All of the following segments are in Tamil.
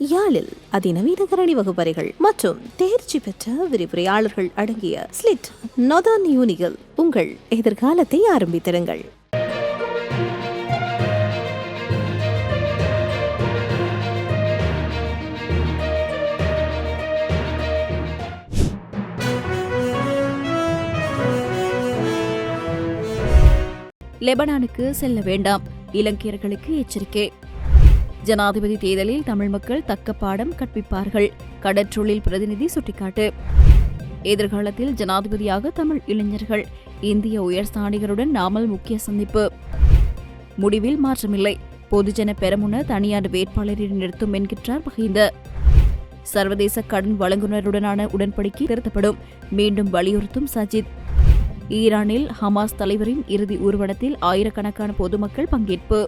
யாழில் அதிநவீன கரணி வகுப்பறைகள் மற்றும் தேர்ச்சி பெற்ற விரிவுரையாளர்கள் அடங்கிய ஸ்லிட் நொதான் யூனிகள் உங்கள் எதிர்காலத்தை ஆரம்பித்திருங்கள் லெபனானுக்கு செல்ல வேண்டாம். இலங்கையர்களுக்கு எச்சரிக்கை. ஜனாதிபதி தேர்தலில் தமிழ் மக்கள் தக்க பாடம் கற்பிப்பார்கள். கடற்றொழில் பிரதிநிதி சுட்டிக்காட்டு. எதிர்காலத்தில் ஜனாதிபதியாக தமிழ் இளைஞர்கள் இந்திய உயர்ஸ்தானிகருடன் நாமல் முக்கிய சந்திப்பு. முடிவில் மாற்றமில்லை. பொதுஜன பெரமுன தனியார் வேட்பாளரை நிறுத்தும் என்கின்றார் மஹிந்த. சர்வதேச கடன் வழங்குனருடனான உடன்படிக்கை திருத்தப்படும் மீண்டும் வலியுறுத்தும் சஜித். ஈரானில் ஹமாஸ் தலைவரின் இறுதி ஊர்வலத்தில் ஆயிரக்கணக்கான பொதுமக்கள் பங்கேற்பு.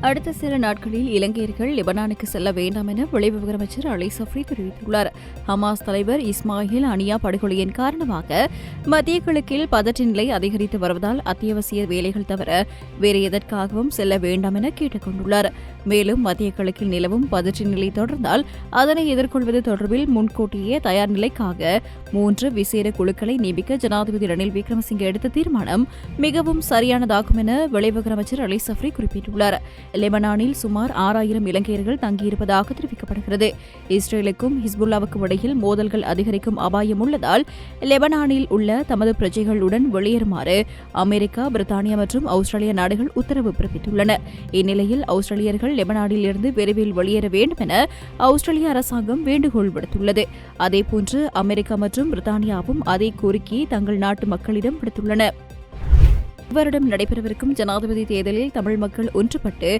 அடுத்த சில நாட்களில் இலங்கையர்கள் லெபனானுக்கு செல்ல வேண்டாம் என வெளிவிவகார அமைச்சர் அலை சஃப்ரி தெரிவித்துள்ளார். ஹமாஸ் தலைவர் இஸ்மாயில் அனியா படுகொலையின் காரணமாக மத்திய கிழக்கில் பதற்ற நிலை அதிகரித்து வருவதால் அத்தியாவசிய வேலைகள் தவிர வேறு எதற்காகவும் செல்ல வேண்டாம் என கேட்டுக் கொண்டுள்ளார் மேலும் மத்திய கிழக்கில் நிலவும் பதற்ற நிலை தொடர்ந்தால் அதனை எதிர்கொள்வது தொடர்பில் முன்கூட்டியே தயார் நிலைக்காக மூன்று விசேட குழுக்களை நியமிக்க ஜனாதிபதி ரணில் விக்ரமசிங்கே எடுத்த தீர்மானம் மிகவும் சரியானதாகும் என வெளிவிவகார அமைச்சர் அலி சஃப்ரி குறிப்பிட்டுள்ளார். லெபனானில் சுமார் ஆறாயிரம் இலங்கையர்கள் தங்கியிருப்பதாக தெரிவிக்கப்படுகிறது. இஸ்ரேலுக்கும் ஹிஸ்புல்லாவுக்கும் இடையில் மோதல்கள் அதிகரிக்கும் அபாயம் உள்ளதால் லெபனானில் உள்ள தமது பிரஜைகளுடன் வெளியேறுமாறு அமெரிக்கா பிரித்தானியா மற்றும் ஆஸ்திரேலிய நாடுகள் உத்தரவு பிறப்பித்துள்ளன. இந்நிலையில் ஆஸ்திரேலியர்கள் லெபனானில் இருந்து விரைவில் வெளியேற வேண்டும் என ஆஸ்திரேலிய அரசாங்கம் வேண்டுகோள் விடுத்துள்ளது. அதேபோன்று அமெரிக்கா மற்றும் பிரித்தானியாவும் அதே கோரிக்கையை தங்கள் நாட்டு மக்களிடம் விடுத்துள்ளன. வருடம் நடைபெறவிருக்கும் ஜனாதிபதி தேர்தலில் தமிழ் மக்கள் ஒன்றுபட்டு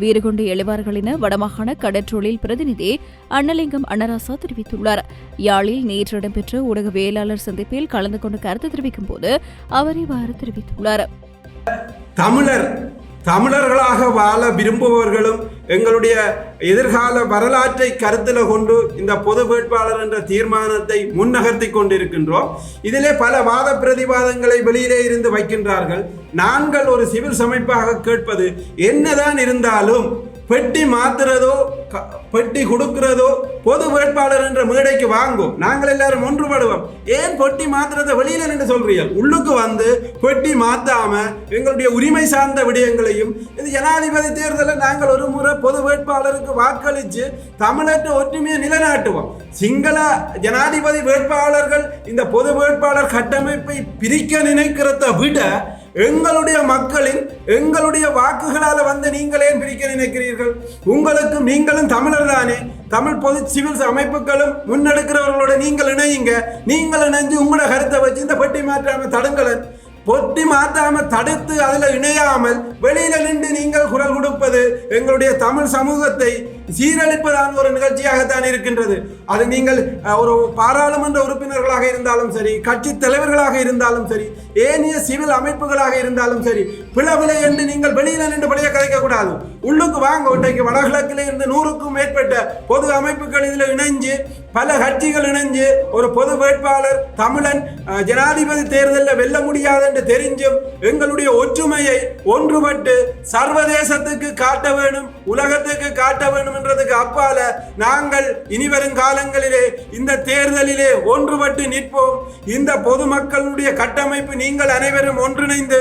வீறுகொண்டு எழுவார்கள் என வடமாகாண கடற்றொழில் பிரதிநிதி அன்னலிங்கம் அன்னராசா தெரிவித்துள்ளார். யாழில் நேற்று இடம்பெற்ற ஊடகவியலாளர் சந்திப்பில் கலந்து கொண்டு கருத்து தெரிவிக்கும் போது அவர் இவ்வாறு தெரிவித்துள்ளார். தமிழர் தமிழர்களாக வாழ விரும்புபவர்களும் எங்களுடைய எதிர்கால வரலாற்றை கருத்தில் கொண்டு இந்த பொது வேட்பாளர் என்ற தீர்மானத்தை முன்னகர்த்தி கொண்டிருக்கின்றோம். இதிலே பல வாத பிரதிவாதங்களை வெளியிலே இருந்து வைக்கின்றார்கள். நாங்கள் ஒரு சிவில் சமைப்பாக கேட்பது என்னதான் இருந்தாலும் பெட்டி மாத்துறதோ க- பெட்டி கொடுக்கிறதோ பொது வேட்பாளர் என்ற மேடைக்கு வாங்கும். நாங்கள் எல்லாரும் ஒன்றுபடுவோம். ஏன் பெட்டி மாத்துறதை வெளியில நின்று சொல்றீர்கள்? உள்ளுக்கு வந்து பெட்டி மாத்தாம எங்களுடைய உரிமை சார்ந்த விடயங்களையும் இது ஜனாதிபதி தேர்தலில் நாங்கள் ஒரு முறை பொது வேட்பாளருக்கு வாக்களித்து தமிழற்ற ஒற்றுமையை நிலைநாட்டுவோம். சிங்கள ஜனாதிபதி வேட்பாளர்கள் இந்த பொது வேட்பாளர் கட்டமைப்பை பிரிக்க நினைக்கிறத விட எங்களுடைய மக்களின் எங்களுடைய வாக்குகளால் வந்து நீங்கள் ஏன் பிரிக்க நினைக்கிறீர்கள்? உங்களுக்கும் நீங்களும் தமிழர் தானே? தமிழ் பொது சிவில் அமைப்புகளும் முன்னெடுக்கிறவர்களோட நீங்கள் இணையுங்க. நீங்கள் இணைஞ்சு உங்களோட கருத்தை வச்சு இந்த பெட்டி மாற்றாமல் தடுங்களன். பொட்டி மாற்றாம தடுத்து அதில் இணையாமல் வெளியில நின்று நீங்கள் குரல் கொடுப்பது எங்களுடைய தமிழ் சமூகத்தை சீரழிப்பதான ஒரு நிகழ்ச்சியாகத்தான் இருக்கின்றது. அது நீங்கள் ஒரு பாராளுமன்ற உறுப்பினர்களாக இருந்தாலும் சரி கட்சி தலைவர்களாக இருந்தாலும் சரி ஏனைய சிவில் அமைப்புகளாக இருந்தாலும் சரி பிளவிலை என்று நீங்கள் வெளியில நின்று வெளியே கதைக்கக்கூடாது உள்ளுக்கு வாங்க இன்றைக்கு வடகிழக்கிலே இருந்து நூறுக்கும் மேற்பட்ட பொது அமைப்புகள் இதில் இணைஞ்சு பல கட்சிகள் இணைஞ்சு ஒரு பொது வேட்பாளர் தமிழன் ஜனாதிபதி தேர்தலில் வெல்ல முடியாது என்று தெரிஞ்சும் எங்களுடைய ஒற்றுமையை ஒன்றுபட்டு சர்வதேசத்துக்கு காட்ட வேணும் உலகத்துக்கு காட்ட வேணும் என்றதுக்கு அப்பால நாங்கள் இனிவரும் காலங்களிலே இந்த தேர்தலிலே ஒன்றுபட்டு நிற்போம். இந்த பொதுமக்களுடைய கட்டமைப்பு நீங்கள் அனைவரும் ஒன்றிணைந்து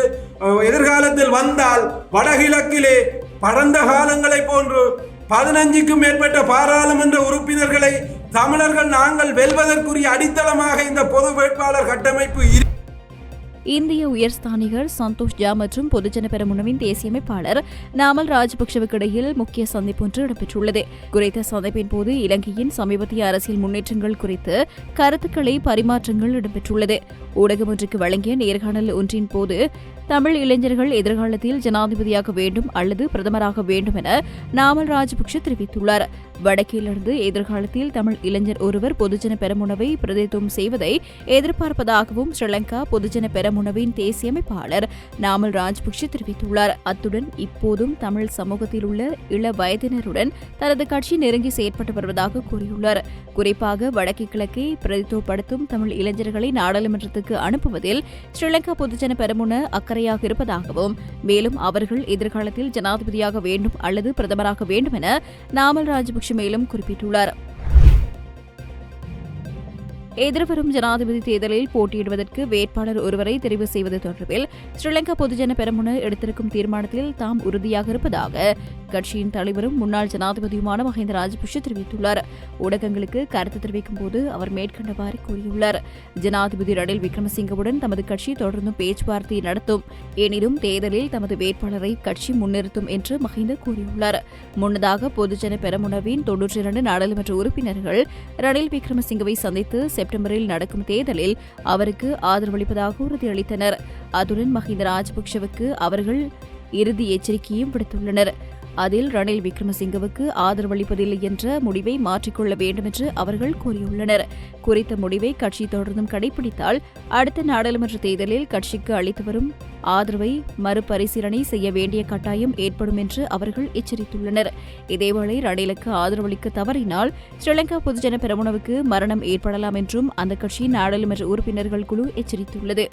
எதிர்காலத்தில் வந்தால் வடகிழக்கிலே பரந்த காலங்களைப் போன்று பதினஞ்சுக்கும் மேற்பட்ட பாராளுமன்ற உறுப்பினர்களை தமிழர்கள் நாங்கள் வெல்வதற்குரிய அடித்தளமாக இந்த பொது வேட்பாளர் கட்டமைப்பு இந்திய உயர்ஸ்தானிகர் சந்தோஷ் ஜா மற்றும் பொதுஜன பெருமுனவின் தேசிய அமைப்பாளர் நாமல் ராஜபக்சவுக்கு இடையில் முக்கிய சந்திப்பு ஒன்று இடம்பெற்றுள்ளது. குறித்த சந்திப்பின் போது இலங்கையின் சமீபத்திய அரசியல் முன்னேற்றங்கள் குறித்து கருத்துக்களை பரிமாற்றங்கள் இடம்பெற்றுள்ளது. ஊடகம் ஒன்றுக்கு வழங்கிய நேர்காணல் ஒன்றின் போது தமிழ் இளைஞர்கள் எதிர்காலத்தில் ஜனாதிபதியாக வேண்டும் அல்லது பிரதமராக வேண்டும் என நாமல் ராஜபக்ஷ தெரிவித்துள்ளார். வடக்கிலிருந்து எதிர்காலத்தில் தமிழ் இளைஞர் ஒருவர் பொதுஜன பெரமுனவை பிரதித்துவம் செய்வதை எதிர்பார்ப்பதாகவும் ஸ்ரீலங்கா பொதுஜன பெரமுனவின் தேசிய அமைப்பாளர் நாமல் ராஜபக்ஷ தெரிவித்துள்ளார். அத்துடன் இப்போதும் தமிழ் சமூகத்தில் உள்ள இள வயதினருடன் தனது கட்சி நெருங்கி செயற்பட்டு வருவதாக கூறியுள்ளார். குறிப்பாக வடக்கு கிழக்கை பிரதித்துவப்படுத்தும் தமிழ் இளைஞர்களை நாடாளுமன்றத்துக்கு அனுப்புவதில் ஸ்ரீலங்கா பொதுஜன பெரமுன அக்கறை எதிர்மறையாக இருப்பதாகவும் மேலும் அவர்கள் எதிர்காலத்தில் ஜனாதிபதியாக வேண்டும் அல்லது பிரதமராக வேண்டும் என நாமல் ராஜபக்ஷ மேலும் குறிப்பிட்டுள்ளார். எதிர்வரும் ஜனாதிபதி தேர்தலில் போட்டியிடுவதற்கு வேட்பாளர் ஒருவரை தெரிவு செய்வது தொடர்பில் ஸ்ரீலங்கா பொதுஜன பெரமுன எடுத்திருக்கும் தீர்மானத்தில் தாம் உறுதியாக இருப்பதாக கட்சியின் தலைவரும் முன்னாள் ஜனாதிபதியுமான மஹிந்த ராஜபக்ஷ தெரிவித்துள்ளார். ஊடகங்களுக்கு கருத்து தெரிவிக்கும் போது அவர் மேற்கண்டவாறு கூறியுள்ளார். ஜனாதிபதி ரணில் விக்ரமசிங்கவுடன் தமது கட்சி தொடர்ந்தும் பேச்சுவார்த்தை நடத்தும். எனினும் தேர்தலில் தமது வேட்பாளரை கட்சி முன்னிறுத்தும் என்று மஹிந்த கூறியுள்ளார். முன்னதாக பொதுஜன பெரமுனவின் தொன்னூற்றி இரண்டு நாடாளுமன்ற உறுப்பினர்கள் ரணில் விக்ரமசிங்கவை சந்தித்து செப்டம்பரில் நடக்கும் தேர்தலில் அவருக்கு ஆதரவளிப்பதாக உறுதியளித்தனர். அத்துடன் மஹிந்த ராஜபக்ஷவுக்கு அவர்கள் இறுதி எச்சரிக்கையும் விடுத்துள்ளனர். அதில் ரணில் விக்ரமசிங்கவுக்கு ஆதரவளிப்பதில்லை என்ற முடிவை மாற்றிக்கொள்ள வேண்டும் என்று அவர்கள் கூறியுள்ளனர். குறித்த முடிவை கட்சி தொடர்ந்தும் கடைபிடித்தால் அடுத்த நாடாளுமன்ற தேர்தலில் கட்சிக்கு அளித்து வரும் ஆதரவை மறுபரிசீலனை செய்ய வேண்டிய கட்டாயம் ஏற்படும் என்று அவர்கள் எச்சரித்துள்ளனர். இதேவேளை ரணிலுக்கு ஆதரவளிக்க தவறினால் ஸ்ரீலங்கா பொதுஜன பெரமுனவுக்கு மரணம் ஏற்படலாம் என்றும் அந்த கட்சியின் நாடாளுமன்ற உறுப்பினர்கள் குழு எச்சரித்துள்ளது.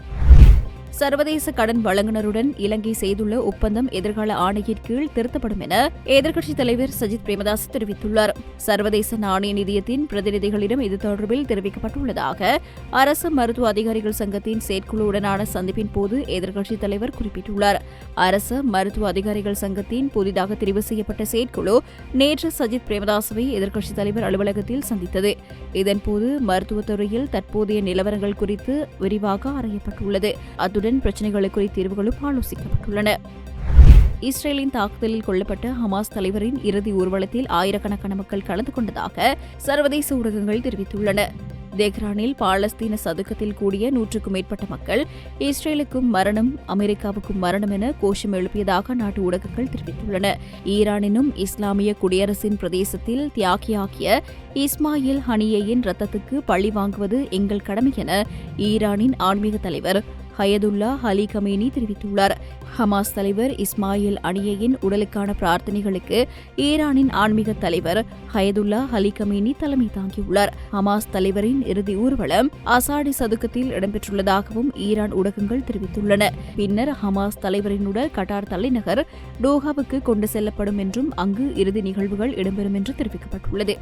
சர்வதேச கடன் வழங்குனருடன் இலங்கை செய்துள்ள ஒப்பந்தம் எதிர்கால ஆணையின் கீழ் திருத்தப்படும் என எதிர்க்கட்சித் தலைவர் சஜித் பிரேமதாஸ் தெரிவித்துள்ளார். சர்வதேச நாணய நிதியத்தின் பிரதிநிதிகளிடம் இது தொடர்பில் தெரிவிக்கப்பட்டுள்ளதாக அரசு மருத்துவ அதிகாரிகள் சங்கத்தின் செயற்குழுவுடனான சந்திப்பின் போது எதிர்க்கட்சித் தலைவர் குறிப்பிட்டுள்ளார். அரசு மருத்துவ அதிகாரிகள் சங்கத்தின் புதிதாக தெரிவு செய்யப்பட்ட செயற்குழு நேற்று சஜித் பிரேமதாசவை எதிர்க்கட்சித் தலைவர் அலுவலகத்தில் சந்தித்தது. இதன்போது மருத்துவத்துறையில் தற்போதைய நிலவரங்கள் குறித்து விரிவாக ஆராயப்பட்டுள்ளது அத்துடன் பிரச்சினைகளுக்கு தீர்வுகளும் ஆலோசிக்கப்பட்டுள்ளன. இஸ்ரேலின் தாக்குதலில் கொல்லப்பட்ட ஹமாஸ் தலைவரின் இறுதி ஊர்வலத்தில் ஆயிரக்கணக்கான மக்கள் கலந்து கொண்டதாக சர்வதேச ஊடகங்கள் தெரிவித்துள்ளன. தெஹ்ரானில் பாலஸ்தீன சதுக்கத்தில் கூடிய நூற்றுக்கும் மேற்பட்ட மக்கள் இஸ்ரேலுக்கும் மரணம் அமெரிக்காவுக்கும் மரணம் என கோஷம் எழுப்பியதாக நாட்டு ஊடகங்கள் தெரிவித்துள்ளன. ஈரானினும் இஸ்லாமிய குடியரசின் பிரதேசத்தில் தியாகியாகிய இஸ்மாயில் ஹனியையின் ரத்தத்துக்கு பழி வாங்குவது எங்கள் கடமை என ஈரானின் ஆன்மீக தலைவர் ஹயதுல்லா அலி கமேனி தெரிவித்துள்ளார். ஹமாஸ் தலைவர் இஸ்மாயில் அணியையின் உடலுக்கான பிரார்த்தனைகளுக்கு ஈரானின் ஆன்மீக தலைவர் ஹயதுல்லா அலி கமேனி தலைமை தாங்கியுள்ளார். ஹமாஸ் தலைவரின் இறுதி ஊர்வலம் அசாடி சதுக்கத்தில் இடம்பெற்றுள்ளதாகவும் ஈரான் ஊடகங்கள் தெரிவித்துள்ளன. பின்னர் ஹமாஸ் தலைவரின் உடல் கட்டார் தலைநகர் டோஹாவுக்கு கொண்டு செல்லப்படும் என்றும் அங்கு இறுதி நிகழ்வுகள் இடம்பெறும் என்று தெரிவிக்கப்பட்டுள்ளது.